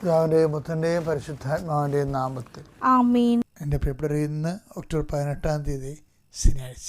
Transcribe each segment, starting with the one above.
പിതാവിന്റെയും പുത്രന്റെയും പരിശുദ്ധാത്മാവിന്റെയും നാമത്തിൽ എന്റെ പ്രിയപ്പെട്ടവരെ ഇന്ന് ഒക്ടോബർ പതിനെട്ടാം തീയതി ശനിയാഴ്ച.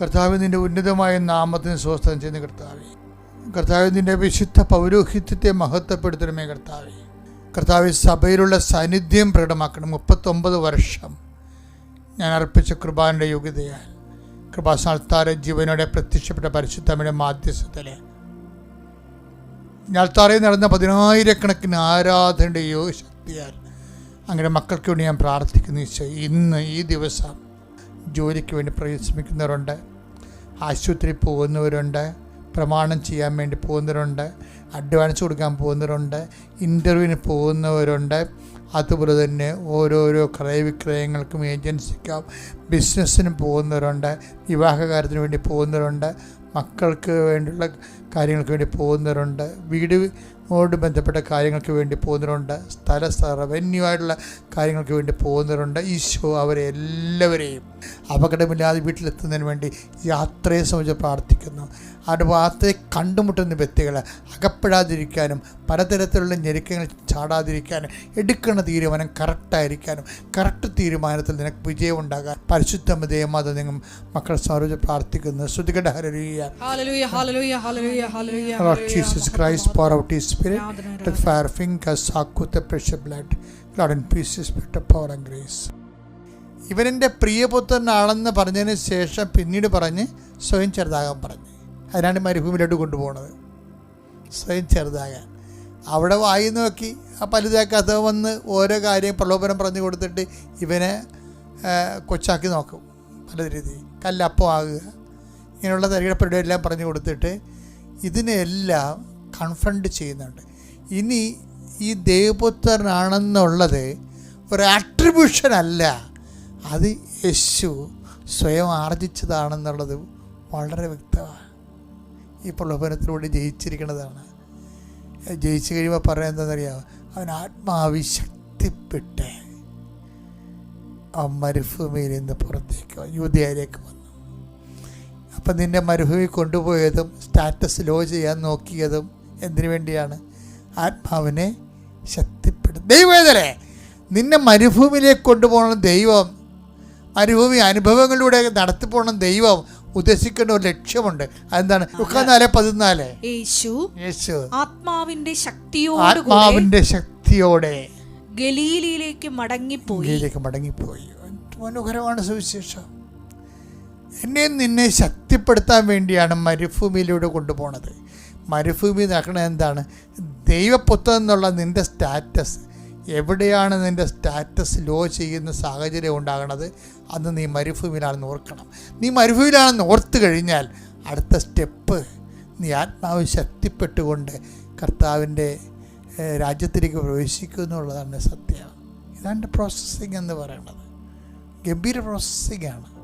കർത്താവ് നിന്റെ ഉന്നതമായ നാമത്തിന് സ്വസ്ഥം ചെയ്യുന്ന കർത്താവെ. കർത്താവ് നിന്റെ വിശുദ്ധ പൗരോഹിത്യത്തെ മഹത്വപ്പെടുത്തണമേ കർത്താവെ. കർത്താവ് സഭയിലുള്ള സാന്നിധ്യം പ്രകടമാക്കണം. മുപ്പത്തൊമ്പത് വർഷം ഞാൻ അർപ്പിച്ച കൃപാന്റെ യോഗ്യതയാൽ കൃപാസ്ഥാനത്താര ജീവനോടെ പ്രത്യക്ഷപ്പെട്ട പരിശുദ്ധമ്മയുടെ മാധ്യസ്ഥത്തിലെ ഞാൽത്താറയിൽ നടന്ന പതിനായിരക്കണക്കിന് ആരാധനയുടെ യോഗ ശക്തിയാൽ അങ്ങനെ മക്കൾക്ക് വേണ്ടി ഞാൻ പ്രാർത്ഥിക്കുന്നു ഇന്ന് ഈ ദിവസം ജോലിക്ക് വേണ്ടി പരിശ്രമിക്കുന്നവരുണ്ട്. ആശുപത്രി പോകുന്നവരുണ്ട്. പ്രമാണം ചെയ്യാൻ വേണ്ടി പോകുന്നവരുണ്ട്. അഡ്വാൻസ് കൊടുക്കാൻ പോകുന്നവരുണ്ട്. ഇന്റർവ്യൂവിന് പോകുന്നവരുണ്ട്. അതുപോലെ തന്നെ ഓരോരോ ക്രയവിക്രയങ്ങൾക്കും ഏജൻസിക്കും ബിസിനസ്സിന് പോകുന്നവരുണ്ട്. വിവാഹ കാര്യത്തിന് വേണ്ടി പോകുന്നവരുണ്ട്. മക്കൾക്ക് വേണ്ടിയുള്ള കാര്യങ്ങൾക്ക് വേണ്ടി പോകുന്നവരുണ്ട്. വീടുമോട് ബന്ധപ്പെട്ട കാര്യങ്ങൾക്ക് വേണ്ടി പോകുന്നവരുണ്ട്. സ്ഥല റവന്യൂ ആയിട്ടുള്ള കാര്യങ്ങൾക്ക് വേണ്ടി പോകുന്നവരുണ്ട്. ഈശോ അവരെ എല്ലാവരെയും അപകടമില്ലാതെ വീട്ടിലെത്തുന്നതിന് വേണ്ടി യാത്രയെ സംബന്ധിച്ച് പ്രാർത്ഥിക്കുന്നു. അവരുടെ വാർത്തയെ കണ്ടുമുട്ടുന്ന വ്യക്തികളെ അകപ്പെടാതിരിക്കാനും പലതരത്തിലുള്ള ഞെരുക്കങ്ങൾ ചാടാതിരിക്കാനും എടുക്കുന്ന തീരുമാനം കറക്റ്റായിരിക്കാനും കറക്റ്റ് തീരുമാനത്തിൽ നിനക്ക് വിജയം ഉണ്ടാകാൻ പരിശുദ്ധ ദൈവമാത നിങ്ങൾ മക്കൾ സാരോജ് പ്രാർത്ഥിക്കുന്നത് ശ്രുതികട in peace, Spirit of power and grace. ഇവനെന്റെ പ്രിയപുത്രനാണെന്ന് പറഞ്ഞതിന് ശേഷം പിന്നീട് പറഞ്ഞ് സ്വയം ചെറുതാകാൻ പറഞ്ഞു. അതിനാണ് മരുഭൂമിയിലോട്ട് കൊണ്ടുപോകുന്നത് സ്വയം ചെറുതാകാൻ. അവിടെ വായി നോക്കി. ആ പലുതാക്കാത്ത വന്ന് ഓരോ കാര്യം പ്രലോഭനം പറഞ്ഞു കൊടുത്തിട്ട് ഇവനെ കൊച്ചാക്കി നോക്കും. പല രീതി കല്ലപ്പം ആകുക. ഇങ്ങനെയുള്ള തരികടപ്പരുടെ എല്ലാം പറഞ്ഞു കൊടുത്തിട്ട് ഇതിനെല്ലാം കൺഫ്രണ്ട് ചെയ്യുന്നുണ്ട്. ഇനി ഈ ദേവപുത്രനാണെന്നുള്ളത് ഒരു ആട്രിബ്യൂഷൻ അല്ല. അത് യേശു സ്വയം ആർജിച്ചതാണെന്നുള്ളത് വളരെ വ്യക്തമാണ്. ഈ പ്രലോഭനത്തിലൂടെ ജയിച്ചിരിക്കുന്നതാണ് ജയിച്ചു കഴിയുമ്പോൾ പറയാൻ എന്താണെന്നറിയാം അവൻ ആത്മാവി ശക്തിപ്പെട്ട് ആ മരുഭൂമിയിൽ നിന്ന് പുറത്തേക്ക് യുവതിയായിലേക്ക് വന്നു. അപ്പം നിന്നെ മരുഭൂമി കൊണ്ടുപോയതും സ്റ്റാറ്റസ് ലോ ചെയ്യാൻ നോക്കിയതും എന്തിനു വേണ്ടിയാണ്? ആത്മാവിനെ ശക്തിപ്പെടുത്തും ദൈവേതരെ നിന്നെ മരുഭൂമിയിലേക്ക് കൊണ്ടുപോകണം ദൈവം. മരുഭൂമി അനുഭവങ്ങളിലൂടെ നടത്തിപ്പോണം ദൈവം. ഉദ്ദേശിക്കേണ്ട ഒരു ലക്ഷ്യമുണ്ട്. അതെന്താണ്? നാല് പതിനാല്. യേശു യേശു. ആത്മാവിന്റെ ശക്തിയോട് ആത്മാവിന്റെ ശക്തിയോടെ ഗലീലയിലേക്ക് മടങ്ങിപ്പോയി. ഗലീലയിലേക്ക് മടങ്ങിപ്പോയി. മനോഹരമാണ് സുവിശേഷം. എന്നെ നിന്നെ ശക്തിപ്പെടുത്താൻ വേണ്ടിയാണ് മരുഭൂമിയിലൂടെ കൊണ്ടുപോണത്. മരുഭൂമി നടക്കണത് എന്താണ്? ദൈവപുത്രൻ എന്നുള്ള നിന്റെ സ്റ്റാറ്റസ്. എവിടെയാണ് നിന്റെ സ്റ്റാറ്റസ് ലോ ചെയ്യുന്ന സാഹചര്യം ഉണ്ടാകുന്നത് അന്ന് നീ മരുഭൂമിയിലാണെന്ന് ഓർക്കണം. നീ മരുഭൂമിയിലാണെന്ന് ഓർത്ത് കഴിഞ്ഞാൽ അടുത്ത സ്റ്റെപ്പ് നീ ആത്മാവ് ശക്തിപ്പെട്ടുകൊണ്ട് കർത്താവിന്റെ രാജ്യത്തിലേക്ക് പ്രവേശിക്കും എന്നുള്ളതാണ് സത്യം. ഇതാണ് പ്രോസസ്സിങ് എന്ന് പറയുന്നത്. ഗംഭീര പ്രോസസ്സിംഗ് ആണ്.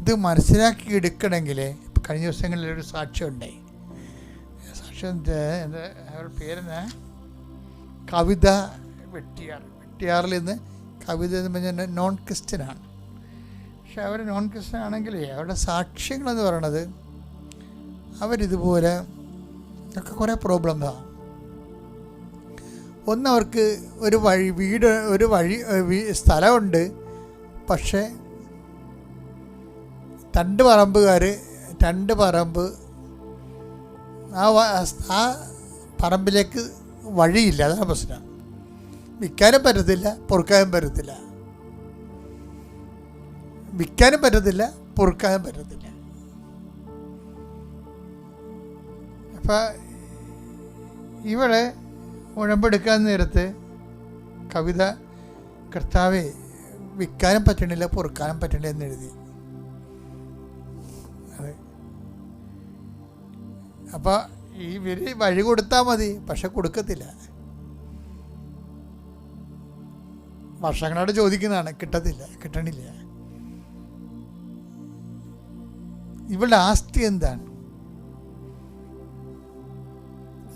ഇത് മനസ്സിലാക്കി എടുക്കണമെങ്കിൽ കഴിഞ്ഞ ദിവസങ്ങളിൽ ഒരു സാക്ഷ്യം ഉണ്ടായി. സാക്ഷ്യം എന്താ അവരുടെ പേരെന്നാ? കവിത വെട്ടിയാർ വെട്ടിയാറിൽ നിന്ന് കവിത എന്ന് പറഞ്ഞാൽ നോൺ ക്രിസ്ത്യനാണ് പക്ഷെ അവർ നോൺ ക്രിസ്ത്യൻ ആണെങ്കിൽ അവരുടെ സാക്ഷ്യങ്ങളെന്ന് പറയണത് അവരിതുപോലെ ഒക്കെ കുറേ പ്രോബ്ലംസാണ് ഒന്ന് അവർക്ക് ഒരു വഴി വീട് ഒരു വഴി സ്ഥലമുണ്ട്. പക്ഷേ രണ്ട് പറമ്പുകാർ രണ്ട് പറമ്പ് ആ ആ പറമ്പിലേക്ക് വഴിയില്ല. അതാണ് പ്രശ്നം. വിൽക്കാനും പറ്റത്തില്ല പൊറുക്കാനും പറ്റത്തില്ല. വിൽക്കാനും പറ്റത്തില്ല പൊറുക്കാനും പറ്റത്തില്ല. അപ്പം ഇവിടെ ഉഴമ്പെടുക്കാൻ നേരത്ത് കവിത കർത്താവെ വിൽക്കാനും പറ്റണില്ല പൊറുക്കാനും പറ്റണില്ല എന്ന് എഴുതി. അപ്പോൾ ഈ ഇവർ വഴി കൊടുത്താൽ മതി പക്ഷെ കൊടുക്കത്തില്ല. വർഷങ്ങളോട് ചോദിക്കുന്നതാണ് കിട്ടത്തില്ല കിട്ടണില്ല. ഇവളുടെ ആസ്തി എന്താണ്?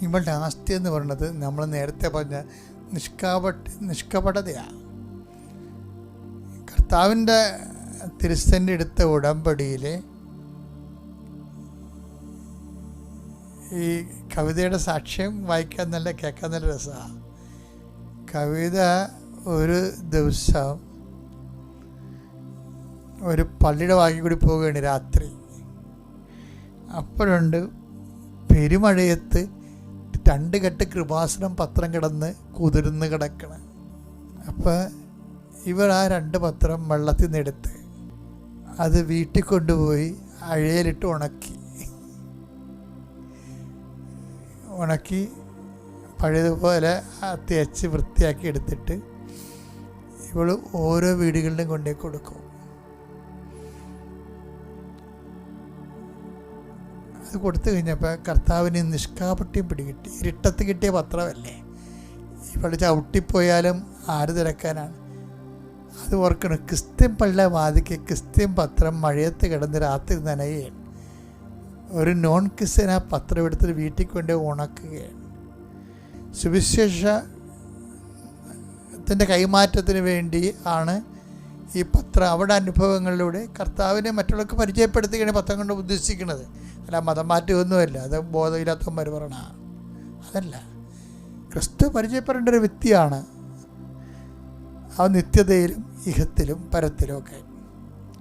ഇവളുടെ ആസ്തി എന്ന് പറയുന്നത് നമ്മൾ നേരത്തെ പറഞ്ഞ നിഷ്കാപട്ട് നിഷ്കപടതയാണ് കർത്താവിന്റെ തിരുസന്റെ എടുത്ത ഉടമ്പടിയിൽ ഈ കവിതയുടെ സാക്ഷ്യം വായിക്കാൻ നല്ല കേൾക്കാൻ നല്ല രസമാണ് കവിത ഒരു ദിവസം ഒരു പള്ളിയുടെ വാക്കി കൂടി പോവുകയാണ് രാത്രി. അപ്പോഴുണ്ട് പെരുമഴയത്ത് രണ്ട് കെട്ട് കൃപാസനം പത്രം കിടന്ന് കുതിർന്ന് കിടക്കണം. അപ്പോൾ ഇവർ ആ രണ്ട് പത്രം വെള്ളത്തിൽ നിന്നെടുത്ത് അത് വീട്ടിൽ കൊണ്ടുപോയി അഴയിലിട്ട് ഉണക്കി. ഉണക്കി പഴയതുപോലെ തേച്ച് വൃത്തിയാക്കി എടുത്തിട്ട് ഇവൾ ഓരോ വീടുകളിലും കൊണ്ടേ കൊടുക്കും. അത് കൊടുത്തു കഴിഞ്ഞപ്പോൾ കർത്താവിന് നിഷ്കാപട്യം പിടികിട്ടി. ഇരുട്ടത്ത് കിട്ടിയ പത്രമല്ലേ? ഇവൾ ചവിട്ടിപ്പോയാലും ആര് തിരക്കാനാണ്? അത് ഓർക്കണം ക്രിസ്ത്യൻ പള്ള വാതിക്ക് ക്രിസ്ത്യൻ പത്രം മഴയത്ത് കിടന്ന് രാത്രി നനയുകയാണ് ഒരു നോൺ ക്രിസ്ത്യൻ ആ പത്രം എടുത്തിട്ട് വീട്ടിൽ കൊണ്ട് ഉണക്കുകയാണ്. സുവിശേഷത്തിന്റെ കൈമാറ്റത്തിന് വേണ്ടി ആണ് ഈ പത്രം അവിടെ അനുഭവങ്ങളിലൂടെ കർത്താവിനെ മറ്റുള്ളവർക്ക് പരിചയപ്പെടുത്തുകയാണ് പത്രം കൊണ്ട് ഉദ്ദേശിക്കുന്നത്. അല്ല മതം മാറ്റമൊന്നുമല്ല അത് ബോധമില്ലാത്തവന്മാർ പറയണ അതല്ല ക്രിസ്തു പരിചയപ്പെടേണ്ട ഒരു വ്യക്തിയാണ്. ആ നിത്യതയിലും ഇഹത്തിലും പരത്തിലും ഒക്കെ.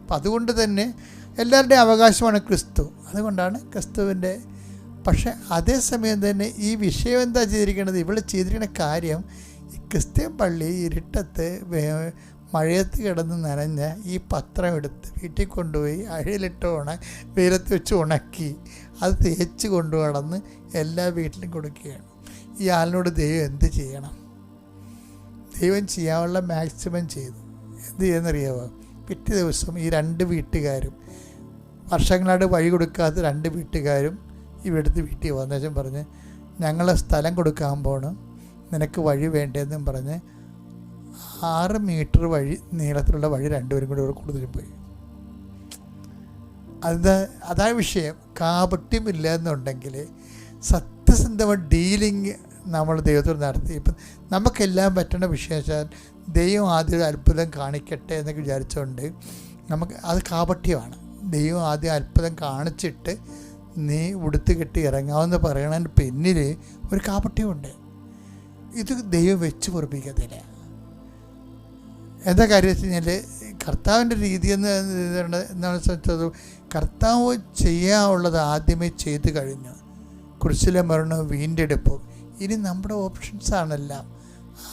അപ്പം അതുകൊണ്ട് തന്നെ എല്ലാവരുടെയും അവകാശമാണ് ക്രിസ്തു. അതുകൊണ്ടാണ് ക്രിസ്തുവിന്റെ പക്ഷേ അതേസമയം തന്നെ ഈ വിഷയം എന്താ ചെയ്തിരിക്കുന്നത്? ഇവിടെ ചെയ്തിരിക്കുന്ന കാര്യം ക്രിസ്ത്യൻ പള്ളി ഇരുട്ടത്ത് മഴയത്ത് കിടന്ന് നനഞ്ഞ ഈ പത്രം എടുത്ത് വീട്ടിൽ കൊണ്ടുപോയി അഴയിലിട്ട് ഉണ വെയിലത്ത് വെച്ച് ഉണക്കി അത് തേച്ച് കൊണ്ടു കടന്ന് എല്ലാ വീട്ടിലും കൊടുക്കുകയാണ്. ഈ ആളിനോട് ദൈവം എന്ത് ചെയ്യണം? ദൈവം ചെയ്യാനുള്ള മാക്സിമം ചെയ്തു. എന്ത് ചെയ്യുന്നറിയാവോ? പിറ്റേ ദിവസം ഈ രണ്ട് വീട്ടുകാരും വർഷങ്ങളായിട്ട് വഴി കൊടുക്കാത്ത രണ്ട് വീട്ടുകാരും ഇവിടുത്തെ വീട്ടിൽ വന്ന. ശേഷം പറഞ്ഞ് ഞങ്ങൾ സ്ഥലം കൊടുക്കാൻ പോണു. നിനക്ക് വഴി വേണ്ടതെന്നും പറഞ്ഞ് ആറ് മീറ്റർ വഴി നീളത്തിലുള്ള വഴി രണ്ടുപേരും കൂടി കൂടുതലും പോയി. അത് അതാ വിഷയം. കാപട്യമില്ല എന്നുണ്ടെങ്കിൽ സത്യസന്ധമായ ഡീലിങ് നമ്മൾ ദൈവത്തോട് നടത്തി. ഇപ്പം നമുക്കെല്ലാം പറ്റേണ്ട വിഷയം വെച്ചാൽ ദൈവം ആദ്യം അത്ഭുതം കാണിക്കട്ടെ എന്നൊക്കെ വിചാരിച്ചുകൊണ്ട് നമുക്ക് അത് കാപട്യമാണ്. ദൈവം ആദ്യം അത്ഭുതം കാണിച്ചിട്ട് നീ ഉടുത്ത് കെട്ടി ഇറങ്ങാമെന്ന് പറയണതിന് പിന്നിൽ ഒരു കാപട്യമുണ്ട്. ഇത് ദൈവം വെച്ച് പൊറപ്പിക്കത്തില്ല. എന്താ കാര്യം വെച്ച് കഴിഞ്ഞാൽ കർത്താവിന്റെ രീതി എന്ന് വെച്ചത് കർത്താവ് ചെയ്യാനുള്ളത് ആദ്യമേ ചെയ്ത് കഴിഞ്ഞു. കുരിശിലെ മരണം വീണ്ടെടുപ്പും. ഇനി നമ്മുടെ ഓപ്ഷൻസാണെല്ലാം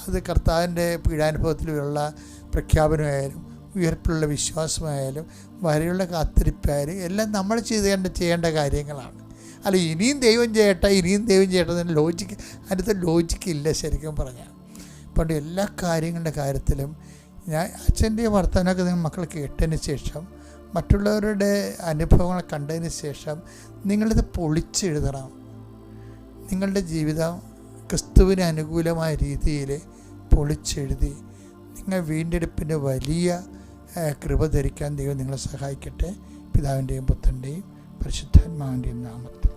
അത് കർത്താവിന്റെ പീഡാനുഭവത്തിലുള്ള പ്രഖ്യാപനമായാലും ഉയർപ്പിലുള്ള വിശ്വാസമായാലും വരെയുള്ള കാത്തിരിപ്പായാലും എല്ലാം നമ്മൾ ചെയ്തേണ്ട ചെയ്യേണ്ട കാര്യങ്ങളാണ്. അല്ല ഇനിയും ദൈവം ചെയ്യട്ടെ ഇനിയും ദൈവം ചെയ്യട്ടെ എന്ന് ലോജിക്ക് അതിനകത്ത് ലോജിക്ക് ഇല്ല ശരിക്കും പറഞ്ഞാൽ. പണ്ട് എല്ലാ കാര്യങ്ങളുടെ കാര്യത്തിലും ഞാൻ അച്ഛന്റെ വർത്തമാനമൊക്കെ നിങ്ങൾ മക്കൾ കേട്ടതിന് ശേഷം മറ്റുള്ളവരുടെ അനുഭവങ്ങൾ കണ്ടതിന് ശേഷം നിങ്ങളിത് പൊളിച്ചെഴുതണം. നിങ്ങളുടെ ജീവിതം ക്രിസ്തുവിന് അനുകൂലമായ രീതിയിൽ പൊളിച്ചെഴുതി നിങ്ങൾ വീണ്ടെടുപ്പിന്റെ വലിയ കൃപ ധരിക്കാൻ ദൈവം നിങ്ങളെ സഹായിക്കട്ടെ. പിതാവിന്റെയും പുത്രന്റെയും പരിശുദ്ധാത്മാവിന്റെയും നാമത്തിൽ.